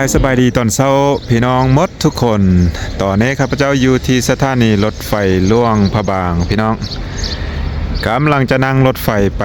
ายสบายดีตอนเช้าพี่น้องมดทุกคน ตอนนี้ข้าพเจ้าอยู่ที่สถานีรถไฟล่วงพระบางพี่น้องกำลังจะนั่งรถไฟไป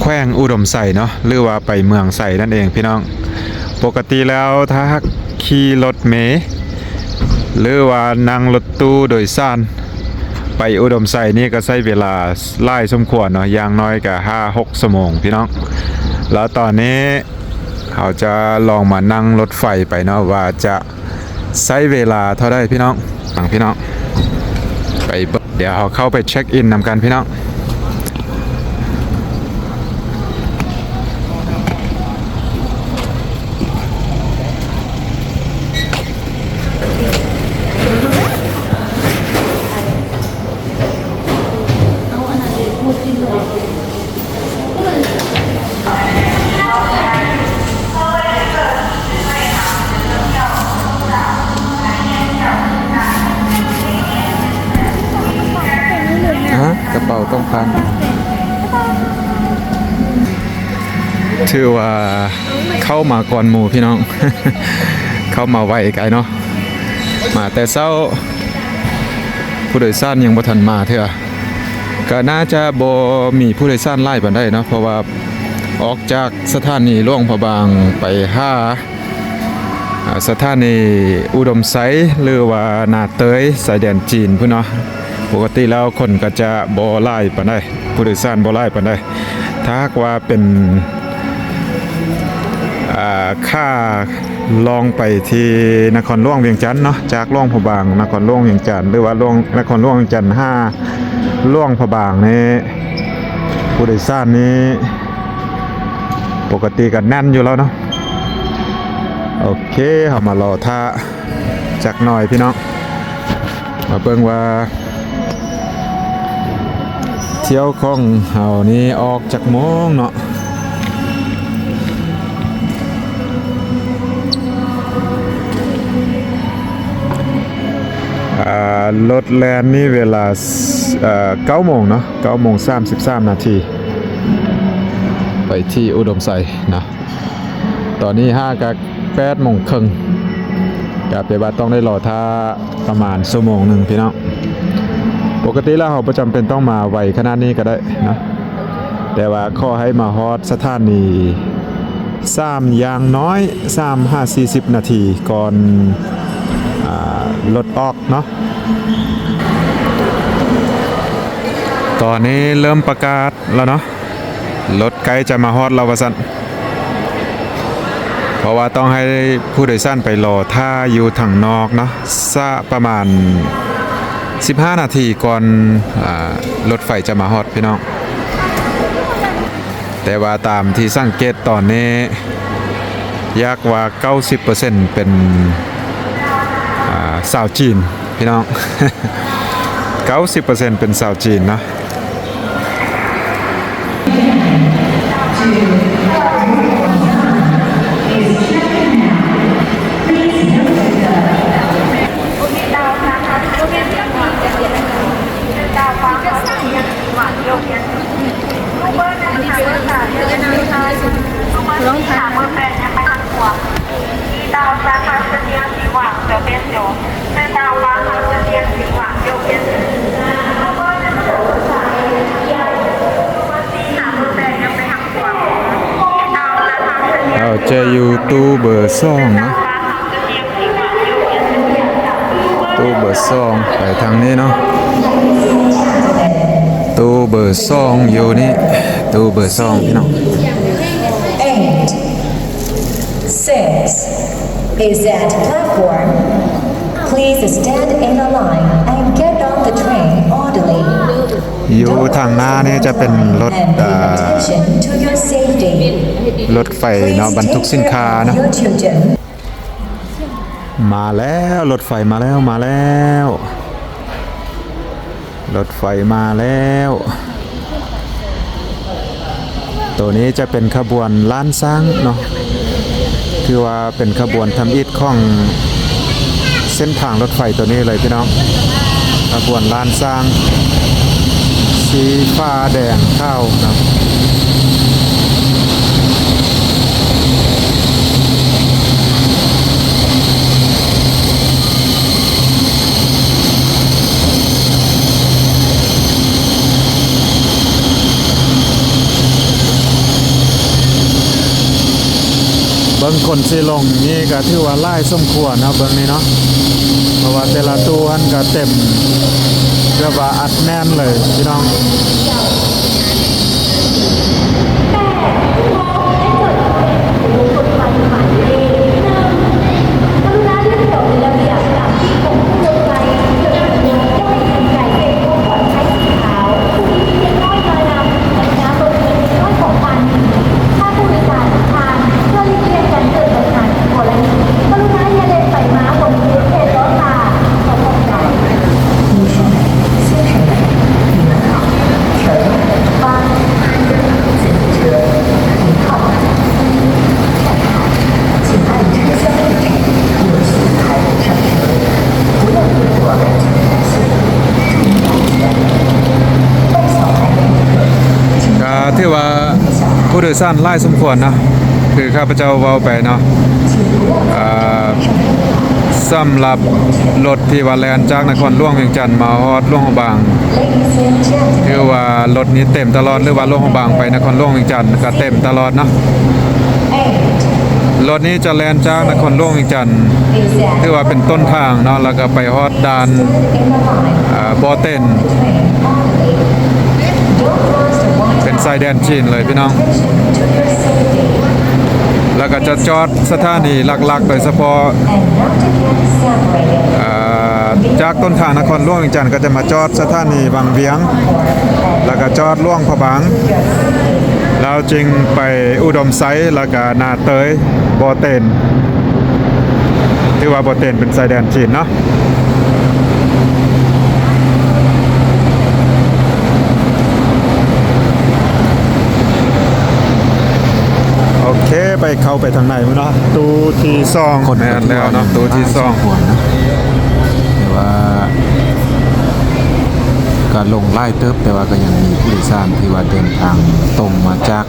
แขวงอุดมใส่เนาะหรือว่าไปเมืองใส่นั่นเองพี่น้อง ปกติแล้วถ้าขี่รถเมล์หรือว่านั่งรถตู้โดยสารไปอุดมใส่นี่ก็ใช้เวลาไล่สมควรเนาะอย่างน้อยก็ห้าหกชั่วโมงพี่น้อง แล้วตอนนี้ เขาจะลองมานั่งรถไฟไปเนาะว่าจะใช้เวลาเท่าได้พี่น้องฟังพี่น้องไปเบิ่งเดี๋ยวเขาเข้าไปเช็คอินนำกันพี่น้อง ถือว่าเข้ามาก่อนหมู่พี่น้อง เข้ามาไวไกลเนาะมาแต่เช้า ผู้โดยสารยังบ่ทันมาเถอะก็น่าจะบ่มีผู้โดยสารไล่ปานใดเนาะเพราะว่าออกจากสถานีหลวงพระบางไปห้าสถานีอุดมไซหรือว่านาเตยสายแดนจีนพุ่นเนาะปกติแล้วคนก็จะบ่ไล่ปานใดผู้โดยสารบ่ไล่ปานใดถ้าว่าเป็น ค่าลองไปที่นครหลวงเวียงจันทน์เนาะจากหลวงพะบางนครหลวงเวียงจันทน์หรือว่าหลวงนครหลวงเวียงจันทน์5หลวงพะบางนี่ผู้โดยสารนี่ปกติก็แน่นอยู่แล้วเนาะโอเคเฮามารอท่าจักหน่อยพี่น้องมาเบิ่งว่าเที่ยวของเฮานี่ออกจากโมงเนาะ รถแลนนี่เวลาเอ่อ9โมงเนาะ9โมง33นาทีไปที่อุดมใส่นะตอนนี้5กับ8โมงครึ่งกับไปบ้าต้องได้รอท่าประมาณชั่วโมงหนึ่งพี่น้องปกติแล้วเราประจำเป็นต้องมาไวขนาดนี้ก็ได้นะแต่ว่าขอให้มาฮอดสถานีสามอย่างน้อยสามห้าสี่สิบนาทีก่อน รถออกเนาะตอนนี้เริ่มประกาศแล้วเนาะรถไกลจะมาฮอดเราวะสันเพราะว่าต้องให้ผู้โดยสารไปรอท่าอยู่ทางนอกเนาะซะประมาณ 15 นาทีก่อนรถไฟจะมาฮอดพี่น้อง แต่ว่าตามที่สังเกตตอนนี้ยากว่า 90%เป็น สาวจีน พี่น้อง 90%เป็นสาวจีนเนาะ จะอยู่ตู้เบอร์ซองนะตู้เบอร์ซองไปทางนี้เนาะตู้เบอร์ซองอยู่นี่ตู้เบอร์ซองพี่น้อง Is that platform please stand in a line างหน้านี่จะเป็นรถรถไฟเนาะบรรทุกสินค้านะมาแล้วรถไฟมาแล้วมาแล้วรถไฟมาแล้ว ตัวนี้จะเป็นขบวนล้านสร้างเนาะคือว่าเป็นขบวนทำอิฐของเส้นทางรถไฟตัวนี้เลยพี่น้องขบวนล้านสร้าง สีฟ้าแดงเข้าครับบางคนสีลงนี่ก็ถือว่าไล่ส้มขวนะเบิ้งนี้เนาะเพราะว่าแต่ละตัวนันก็เต็ม เรียกว่าอัดแน่นเลยพี่น้อง ผู้โดยสารหลายสมควรเนาะคือข้าพเจ้าเว้าไปเนาะสำหรับรถที่ว่าแลนจากนครหลวงเวียงจันทน์มาฮอดหลวงบางคือว่ารถนี้เต็มตลอดหรือว่าหลวงบางไปนครหลวงเวียงจันทน์ก็เต็มตลอดเนาะรถนี้จะแลนจากนครหลวงเวียงจันทน์ถือว่าเป็นต้นทางเนาะแล้วก็ไปฮอดด่านอ่าบอเต้น เป็นชายแดนจีนเลยพี่น้อง แล้วก็จะจอดสถานีหลักๆ โดยเฉพาะจากต้นทางนครหลวงเวียงจันทน์ก็จะมาจอดสถานีบางเวียง แล้วก็จอดล่วงพะบางเราจึงไปอุดมไซต์แล้วก็นาเตยบอเตนที่ว่าบอเตนเป็นชายแดนจีนเนาะโอเค ไปเข้าไปทางไหนมั้ยเนาะตูที่ซองคนแม่นแล้วเนาะตูที่ซองควรนะแต่ว่าการลงไล่เติบแต่ว่าก็ยังมีผู้โดยสารที่ว่าเดินทางตรงมาจาก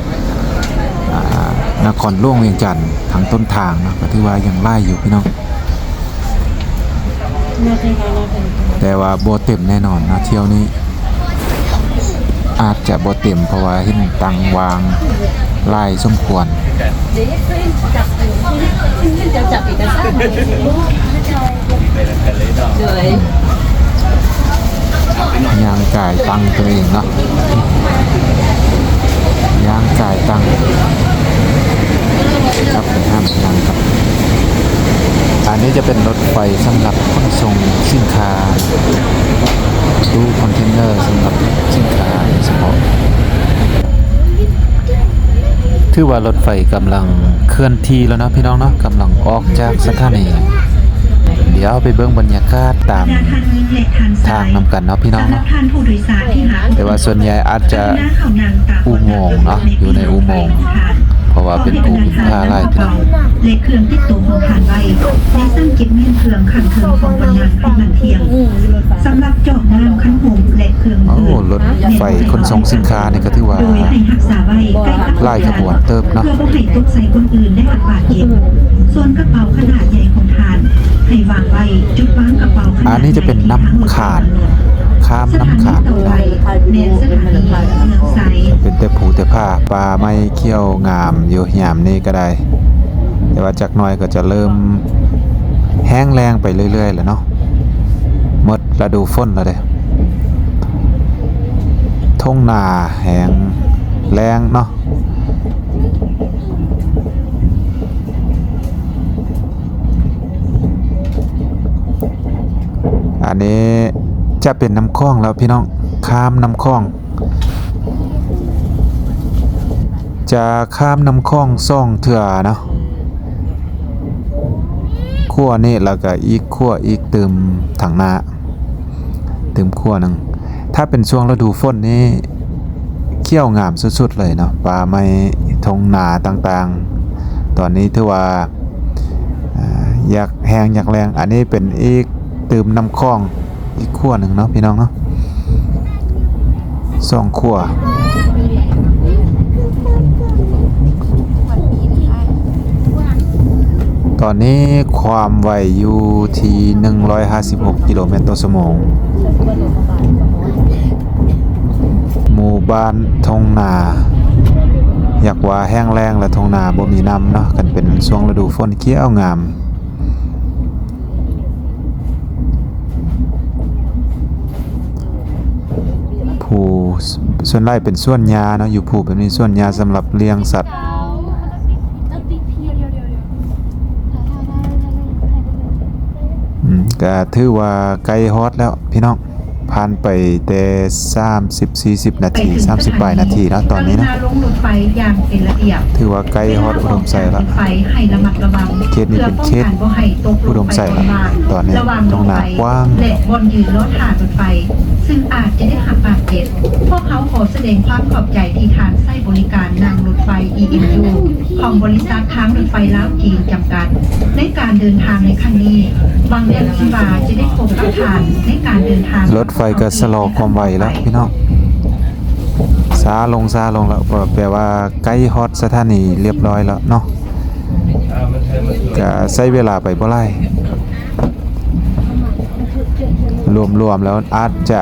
อ่านครหลวงเวียงจันทร์ทางต้นทางนะก็ถือว่ายังไล่อยู่พี่น้อง แต่ว่าโบเต็มแน่นอนนะเที่ยวนี้ อาจจะโบเต็มเพราะว่าเห็นตังวาง ไล่สมควรจะจับเอกสารเลยยางจ่ายตังค์ตัวเองเนาะยางจ่ายตังครับไปห้ามยางครับอันนี้จะเป็นรถไฟสำหรับขนส่งสินค้าตู้คอนเทนเนอร์สำหรับสินค้าโดยเฉพาะ ถือว่ารถไฟกำลังเคลื่อนที่แล้วนะพี่น้องเนาะกำลังออกจากสถานีเดี๋ยวไปเบิ้งบรรยากาศตามทางนำกันเนาะพี่น้องเนาะแต่ว่าส่วนใหญ่อาจจะอุโมงค์เนาะอยู่ในอุโมงค์ เพราะว่าเป็นผู้พิพากษาไล่พี่น้องเลขเครื่องติดตัวของผ่านไว้ในสั้นเก็บแม่นเครื่องขันเครื่องของบรรยานให้มันเทียงสำหรับจาะน้ำขันหงและเครื่องโอ้รถไฟขนส่งสินค้านี่ก็ถือว่าให้รักษาไว้ใกล้ไล่ขบวนเติบเนาะเพื่อบ่ให้ตกใส่คนอื่นได้รับบาดเจ็บส่วนกระเป๋าขนาดใหญ่ของทานให้วางไว้จุดวางกระเป๋าขนาดอันนี้จะเป็นน้ำขาดข้ามน้ำขาด เน้นสถานีเมืองไซเป็นแต่ผูแต่ผ้าปลาไม่เขี้ยวงามอยู่ยามนี้ก็ได้ แต่ว่าจากหน้อยก็จะเริ่มแห้งแรงไปเรื่อยๆแล้วเนาะหมดฤดูฝนแล้วเด้ทุ่งนาแห้งแรงเนาะอันนี้จะเป็นน้ำคลองแล้วพี่น้อง ข้ามน้ำคลอง จะข้ามน้ำคลองซ่องเถื่อเนาะขั้วนี่แล้วก็อีกขั้วอีกเติมถังหน้าเติมขั้วหนึ่งถ้าเป็นช่วงฤดูฝนนี่เขี้ยวงามสุดๆเลยเนาะปลาไม้ทงนาต่างๆ ตอนนี้ถือว่าอยากแหงอยากแรงอันนี้เป็นอีกเติมน้ำคลองอีกขั้วหนึ่งเนาะพี่น้องเนาะ สองขั้วตอนนี้ความไวอยู่ที่ 156 กิโลเมตรต่อชั่วโมง หมู่บ้านทงนา อยากว่าแห้งแล้งและทงนาบ่มีน้ำเนาะกันเป็นช่วงฤดูฝนเขี้ยวงาม ผู้ ส่วนไร่เป็นส่วนยาเนาะอยู่ผู้แบบนี้ส่วนยาสำหรับเลี้ยงสัตว์อืมก็ถือว่าไกลฮอตแล้วพี่น้อง ผ่านไปแต่30 40นาที30ปลายนาทีแล้วตอนนี้นะกรุณาลงรถไฟอย่างเป็นระเบียบถือว่าไกลฮอดอุดมไซแล้วรถไฟให้ระมัดระวังเขตนี้เป็นเขตพื่อป้องกันบ่ให้ตกลงอุดมไซไปแล้วบนบ้านตอนนี้ระวังตรงหน้ากว้างและบนยืนรถทางรถไฟ ซึ่งอาจจะได้หับบาดเจ็บพวกเขาขอแสดงความขอบใจที่ทานใช้บริการนั่งรถไฟ EMU ของบริษัททางรถไฟลาวจีนจำกัด ในการเดินทางในครั้งนี้บางเรื่องที่ว่าจะได้พบกับทานในการเดินทางรถไฟก็สะลอความไวแล้วพี่น้องซาลงซาลงแล้วแปลว่าใกล้ฮอดสถานีเรียบร้อยแล้วเนาะก็ใช้เวลาไปบ่ไล่รวมๆแล้วอาจจะ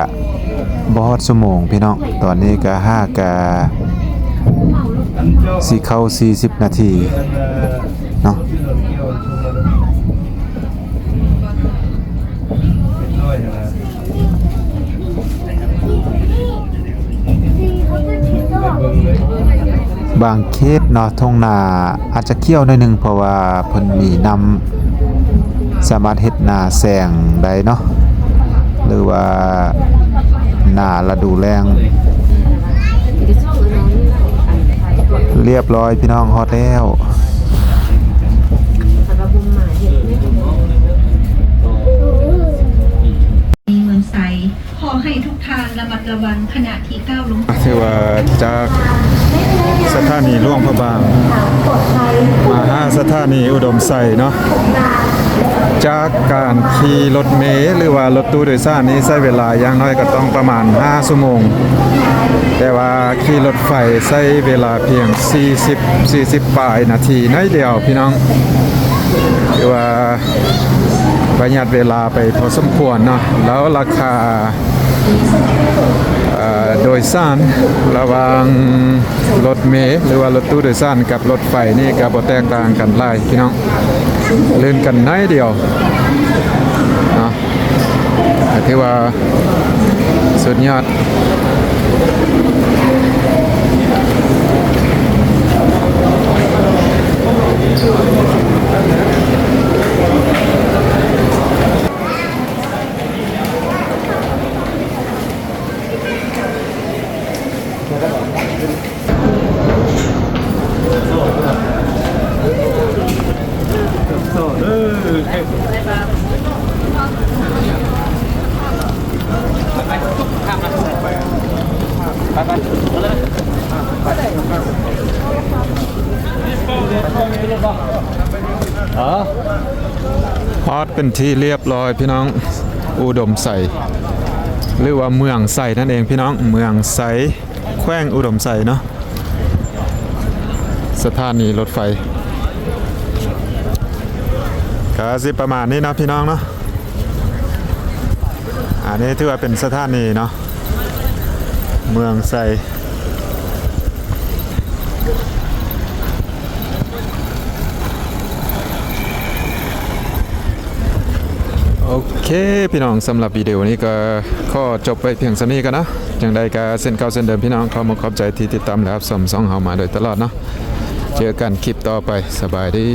บอดชั่วโมงพี่น้อง ตอนนี้ก็5กะสิเข้า40 นาที บางเคสเนาะทงนาอาจจะเคี่ยวหน่อยหนึงเพราะว่าเพิ่นมีนำสามารถเฮ็ดนาแซงได้เนาะหรือว่านาฤดูแรงเรียบร้อยพี่น้องฮอดแล้วานระมัดระวังขณะที่ก้าวลงถือว่าจากสถานีล่วงพระบาง มาห้าสถานีอุดมใส่เนาะจากการขี่รถเมล์หรือว่ารถตู้โดยสารนี้ใช้เวลาอย่างน้อยก็ต้องประมาณ 5 ชั่วโมง แต่ว่าขี่รถไฟใช้เวลาเพียง 40 40ปลายนาทีน้อยเดียวพี่น้องคือว่าประหยัดเวลาไปพอสมควรเนาะแล้วราคา โดยสารระหว่างรถเมล์หรือว่ารถตู้โดยสารกับรถไฟนี่ก็บ่แตกต่างกันหลายพี่น้องเลื่อนกันน้อยเดียวเนาะถือว่าสุดยอด ฮอดเป็นที่เรียบร้อยพี่น้องอุดมใสหรือว่าเมืองใสนั่นเองพี่น้องเมืองใสแขวงอุดมใสเนาะสถานีรถไฟก็สิประมาณนี้นะพี่น้องเนาะอันนี้ถือว่าเป็นสถานีเนาะ เมืองใสโอเค พี่น้องสำหรับวิดีโอนี้ก็ขอจบไปเพียงสำนี้กันนะอย่างใดก็เส้นเก่าเส้นเดิมพี่น้องขอมาขอบใจที่ติดตามและรับชมสองเฮามาโดยตลอดเนาะเจอกันคลิปต่อไปสบายดี